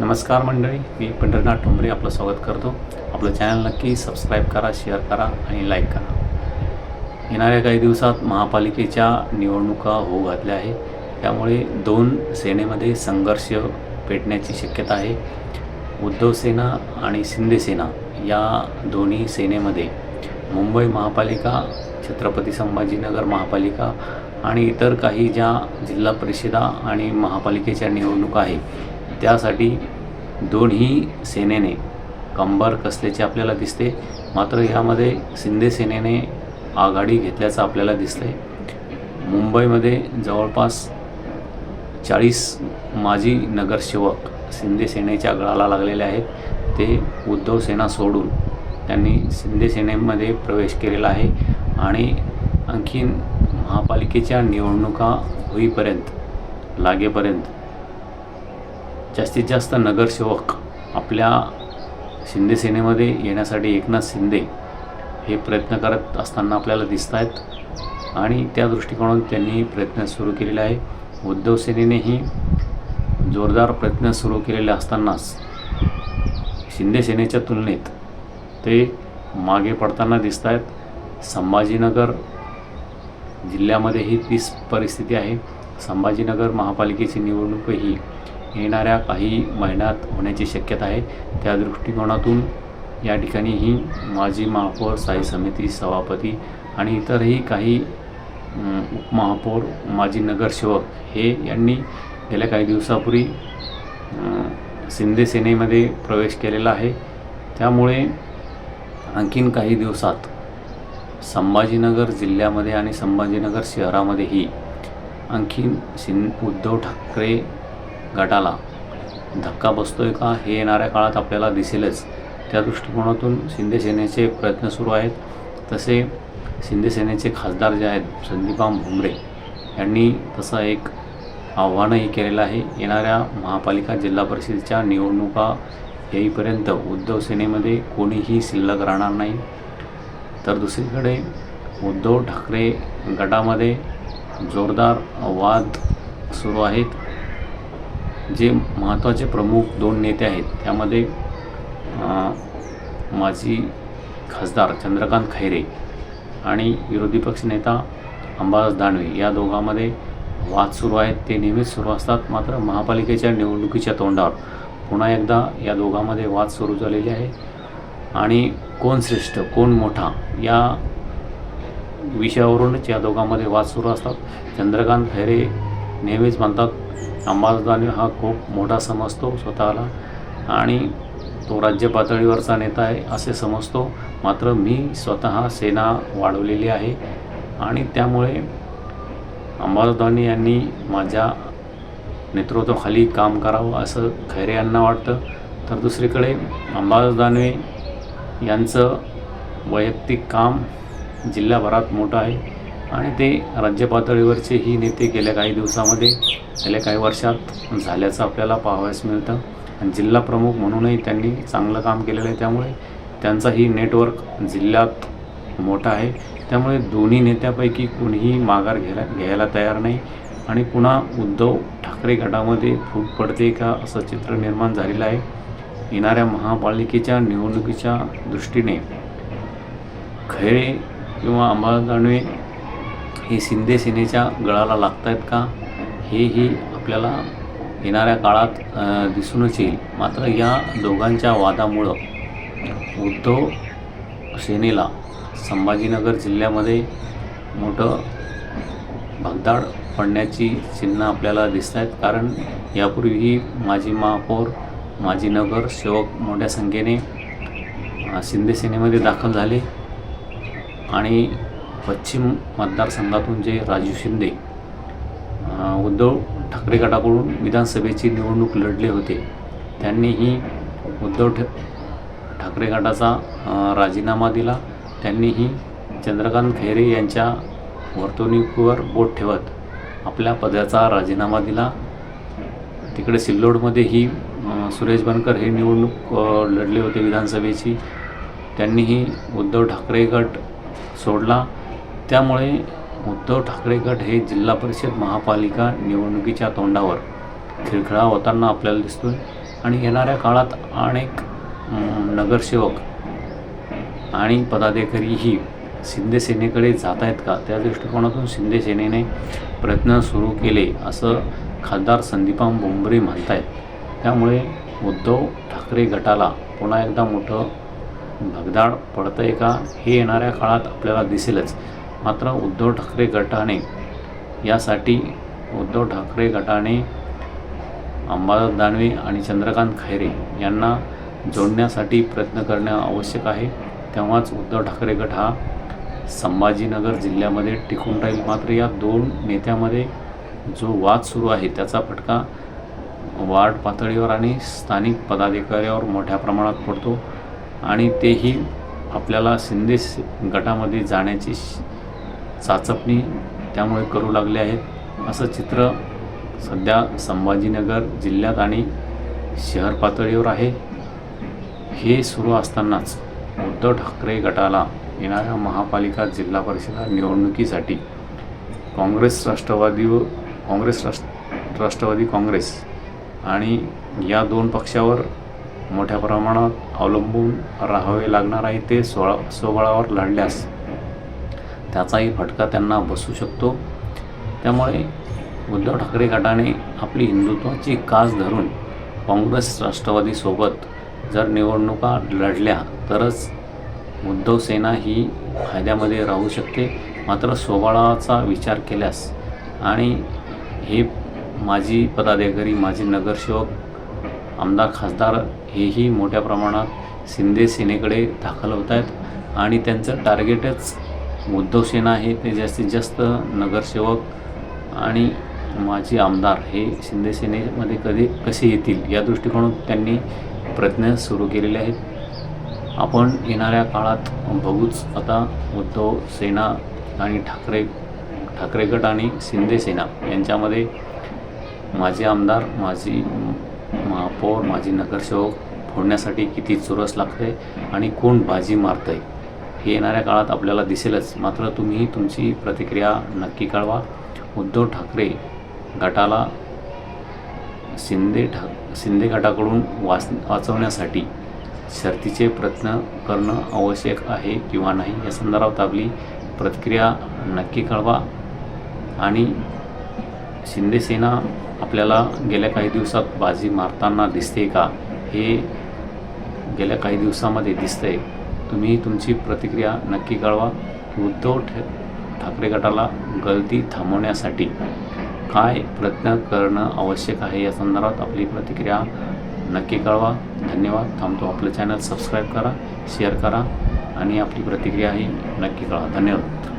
नमस्कार मंडळी मी पंढरनाथ ठोंबरे आपलं स्वागत करतो. आपलं चॅनल नक्की सबस्क्राईब करा शेअर करा आणि लाईक करा. येणाऱ्या काही दिवसात महापालिकेच्या निवडणुका होऊ घातल्या आहे त्यामुळे दोन सेनेमध्ये संघर्ष पेटण्याची शक्यता आहे. उद्धव सेना आणि शिंदे सेना या दोन्ही सेनेमध्ये मुंबई महापालिका छत्रपती संभाजीनगर महापालिका आणि इतर काही ज्या जिल्हा परिषदा आणि महापालिकेच्या निवडणुका आहे त्यासाठी दोन्ही सेनेने कंबर कसल्याचे आपल्याला दिसते मात्र ह्यामध्ये शिंदे सेनेने आघाडी घेतल्याचं आपल्याला दिसतंय. मुंबईमध्ये जवळपास चाळीस माजी नगरसेवक शिंदे सेनेच्या गळाला लागलेले आहेत. ते उद्धव सेना सोडून त्यांनी शिंदे सेनेमध्ये प्रवेश केलेला आहे आणि आणखीन महापालिकेच्या निवडणुका होईपर्यंत लागेपर्यंत जास्तीत जास्त नगरसेवक आपल्या शिंदे सेनेमध्ये येण्यासाठी एकनाथ शिंदे हे प्रयत्न करत असताना आपल्याला दिसत आहेत. आणि त्या दृष्टिकोनातून त्यांनी प्रयत्न सुरू केलेला आहे. उद्धव सेनेनेही जोरदार प्रयत्न सुरू केलेले असतानाच शिंदे सेनेच्या तुलनेत ते मागे पडताना दिसत आहेत. संभाजीनगर जिल्ह्यामध्येही तीच परिस्थिती आहे. संभाजीनगर महापालिकेची निवडणूकही येणाऱ्या काही महिन्यात होण्याची शक्यता आहे. त्या दृष्टिकोनातून या ठिकाणीही माजी महापौर स्थायी समिती सभापती आणि इतरही काही उपमहापौर माजी नगरसेवक हे यांनी गेल्या काही दिवसापूर्वी शिंदे सेनेमध्ये प्रवेश केलेला आहे. त्यामुळे आणखीन काही दिवसात संभाजीनगर जिल्ह्यामध्ये आणि संभाजीनगर शहरामध्येही आणखीन शिं उद्धव ठाकरे गटाला. धक्का बसतोय का हे येणाऱ्या काळात आपल्याला दिसेलच. त्या दृष्टिकोनातून शिंदे सेनेचे प्रयत्न सुरू आहेत. तसे शिंदे सेनेचे खासदार जे आहेत संदीपाम भुमरे यांनी तसं एक आव्हानही केलेलं आहे. येणाऱ्या महापालिका जिल्हा परिषदेच्या निवडणुका येईपर्यंत उद्धव सेनेमध्ये कोणीही शिल्लक राहणार नाही. तर दुसरीकडे उद्धव ठाकरे गटामध्ये जोरदार वाद सुरू आहेत. जे महत्त्वाचे प्रमुख दोन नेते आहेत त्यामध्ये माजी खासदार चंद्रकांत खैरे आणि विरोधी पक्षनेता अंबादास दानवे. या दोघांमध्ये वाद सुरू आहेत. ते नेहमीच सुरू असतात मात्र महापालिकेच्या निवडणुकीच्या तोंडावर. पुन्हा एकदा या दोघांमध्ये वाद सुरू झालेले आहे आणि कोण श्रेष्ठ कोण मोठा या विषयावरूनच या दोघांमध्ये वाद सुरू असतात. चंद्रकांत खैरे नेहमीच म्हणतात अंबादास हा खूप मोठा समजतो स्वतःला आणि तो राज्य पातळीवरचा नेता आहे असे समजतो. मात्र मी स्वतः सेना वाढवलेली आहे आणि त्यामुळे अंबादास यांनी माझ्या नेतृत्वाखाली काम करावं असं खैरे यांना वाटतं. तर दुसरीकडे अंबादास दानवे यांचं वैयक्तिक काम जिल्ह्याभरात मोठं आहे आणि ते राज्य पातळीवरचेही नेते गेल्या काही दिवसामध्ये गेल्या काही वर्षात. झाल्याचं आपल्याला पाहावयास मिळतं. आणि जिल्हा प्रमुख म्हणूनही त्यांनी चांगलं काम केलेलं आहे. त्यामुळे त्यांचाही नेटवर्क जिल्ह्यात मोठा आहे. त्यामुळे दोन्ही नेत्यापैकी कोणीही माघार घ्यायला घ्यायला तयार नाही. आणि पुन्हा उद्धव ठाकरे गटामध्ये फूट पडते का असं चित्र निर्माण झालेलं आहे. येणाऱ्या महापालिकेच्या निवडणुकीच्या दृष्टीने खैरे किंवा अंबादास दानवे हे शिंदे सेनेच्या गळाला लागत आहेत का? हेही आपल्याला येणाऱ्या काळात दिसूनच येईल. मात्र या दोघांच्या वादामुळं उद्धव सेनेला संभाजीनगर जिल्ह्यामध्ये मोठं भगदाड पडण्याची चिन्ह आपल्याला दिसत आहेत कारण यापूर्वीही माजी महापौर माजी नगरसेवक मोठ्या संख्येने शिंदे सेनेमध्ये दाखल झाले. आणि पश्चिम मतदारसंघातून जे राजू शिंदे उद्धव ठाकरे गटाकडून विधानसभेची निवडणूक लढले होते. त्यांनीही उद्धव ठ ठाकरे गटाचा राजीनामा दिला. त्यांनीही चंद्रकांत खैरे यांच्या वर्तवणुकीवर बोट ठेवत आपल्या पदाचा राजीनामा दिला. तिकडे सिल्लोडमध्येही सुरेश बनकर हे निवडणूक लढले होते विधानसभेची. त्यांनीही उद्धव ठाकरे गट सोडला. त्यामुळे उद्धव ठाकरे गट हे जिल्हा परिषद महापालिका निवडणुकीच्या तोंडावर खिळखिळा होताना आपल्याला दिसतोय. आणि येणाऱ्या काळात अनेक नगरसेवक आणि पदाधिकारीही शिंदे सेनेकडे जात आहेत का? त्या दृष्टिकोनातून शिंदे सेनेने प्रयत्न सुरू केले असं खासदार संदीपाम बोंबरे म्हणत आहेत त्यामुळे उद्धव ठाकरे गटाला पुन्हा एकदा मोठं भगदाड पडतं आहे का? हे येणाऱ्या काळात आपल्याला दिसेलच. मात्र उद्धव ठाकरे गटाने यासाठी उद्धव ठाकरे गटाने अंबादास दानवे आणि चंद्रकांत खैरे यांना जोडण्यासाठी प्रयत्न करणे आवश्यक आहे. तेव्हाच उद्धव ठाकरे गट हा संभाजीनगर जिल्ह्यामध्ये टिकून राहील. मात्र या दोन नेत्यामध्ये जो वाद सुरू आहे त्याचा फटका वार्ड पातळीवर आणि स्थानिक पदाधिकाऱ्यावर मोठ्या प्रमाणात पडतो आणि तेही आपल्याला शिंदे गटामध्ये जाण्याची श- चाचपणी त्यामुळे करू लागले आहेत. असं चित्र सध्या संभाजीनगर जिल्ह्यात आणि शहर पातळीवर आहे. हे सुरू असतानाच उद्धव ठाकरे गटाला येणाऱ्या महापालिका जिल्हा परिषद निवडणुकीसाठी काँग्रेस राष्ट्रवादी व काँग्रेस राष्ट्र राष्ट्रवादी काँग्रेस आणि या दोन पक्षावर मोठ्या प्रमाणात अवलंबून राहावे लागणार आहे ते सोळा सोबळावर लढल्यास. त्याचाही फटका त्यांना बसू शकतो. त्यामुळे उद्धव ठाकरे गटाने आपली हिंदुत्वाची कास धरून काँग्रेस राष्ट्रवादीसोबत जर निवडणुका लढल्या तरच उद्धव सेना ही फायद्यामध्ये राहू शकते. मात्र सोबाळाचा विचार केल्यास आणि हे माजी पदाधिकारी माजी नगरसेवक आमदार खासदार हेही मोठ्या प्रमाणात शिंदे सेनेकडे दाखल होत आहेत आणि त्यांचं टार्गेटच उद्धव सेना हे ते जास्तीत जास्त नगरसेवक आणि माजी आमदार हे शिंदे सेनेमध्ये कधी कसे येतील या दृष्टिकोनातून त्यांनी प्रयत्न सुरू केलेले आहेत. आपण येणाऱ्या काळात बघूच आता उद्धव सेना आणि ठाकरे ठाकरे गट आणि शिंदे सेना यांच्यामध्ये माजी आमदार माजी महापौर माजी नगरसेवक फोडण्यासाठी किती चुरस लागते आणि कोण बाजी मारतंय. हे येणाऱ्या काळात आपल्याला दिसेलच. मात्र तुम्ही तुमची प्रतिक्रिया नक्की कळवा. उद्धव ठाकरे गटाला शिंदे ठा शिंदे गटाकडून वाच वाचवण्यासाठी शर्तीचे प्रयत्न करणं आवश्यक आहे किंवा नाही या संदर्भात आपली प्रतिक्रिया नक्की कळवा. आणि शिंदेसेना आपल्याला गेल्या काही दिवसात बाजी मारताना दिसते का? हे गेल्या काही दिवसामध्ये दिसतंय. तुम्ही तुमची प्रतिक्रिया नक्की कळवा. उद्धव ठे ठाकरे गटाला गलती थांबवण्यासाठी काय प्रयत्न करणं आवश्यक आहे या संदर्भात आपली प्रतिक्रिया नक्की कळवा. धन्यवाद. थांबतो आपलं चॅनल सबस्क्राईब करा शेअर करा आणि आपली प्रतिक्रिया ही नक्की कळवा. धन्यवाद.